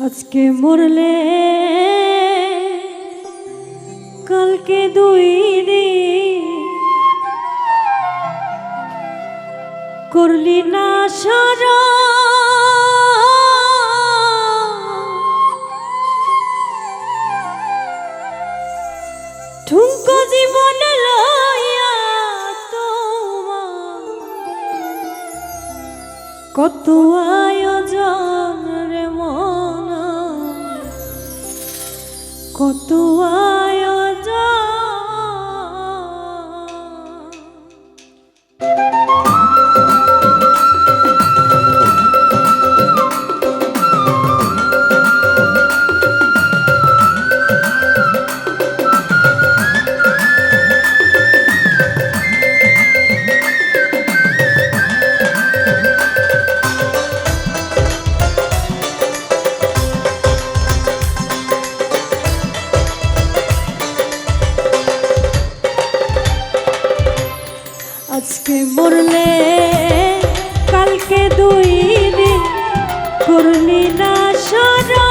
আজকে মরলে কালকে দুই দিন করলি না সারা। কত আয়োজন। কত আজকে মরলে কালকে দুই দিন করলি না সরা।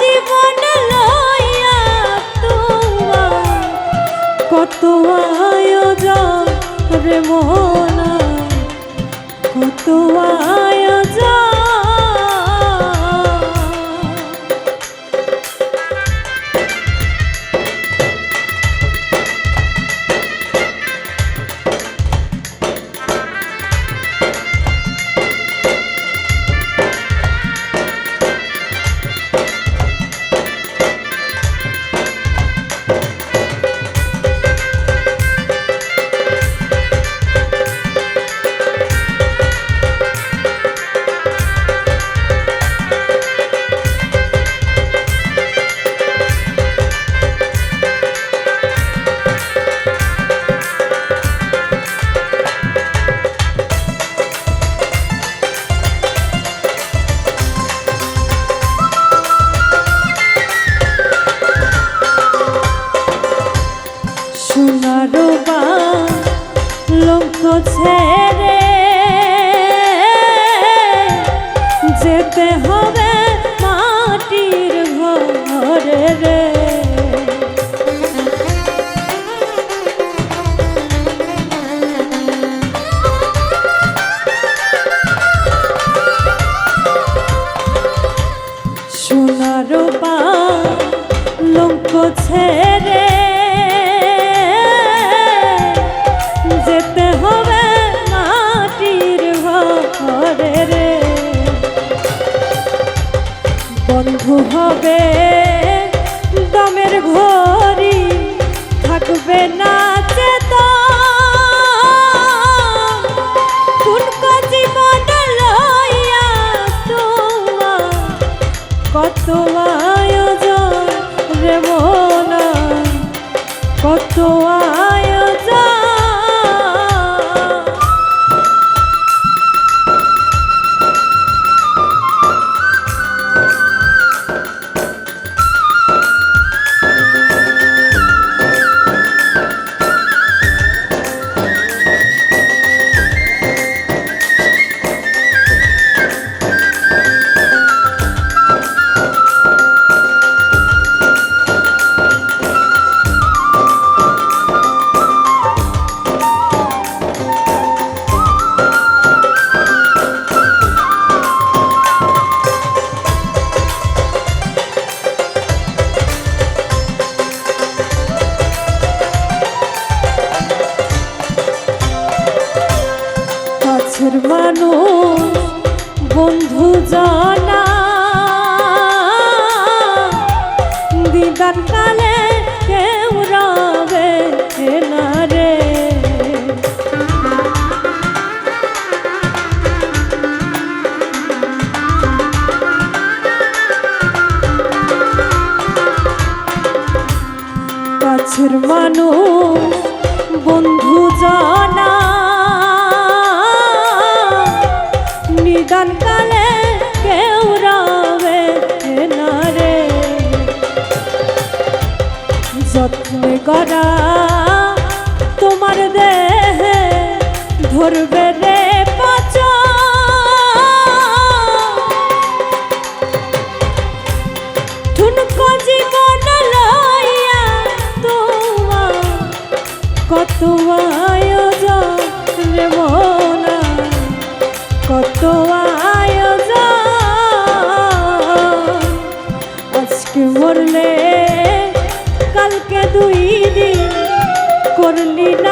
জীবন লইয়া তোমার কত আয়োজন রে মনা ছেড়ে যেতে হবে মাটির ঘরে সোনারো লঙ্ক ছেড়ে কত আয়োজন রে মনা কত আয়োজন কাছের মানুষ, বন্ধু জানা। নিদান কালে কেউ রবে না রে। যত্নে গড়া তোমার দেহে ধরবে করলি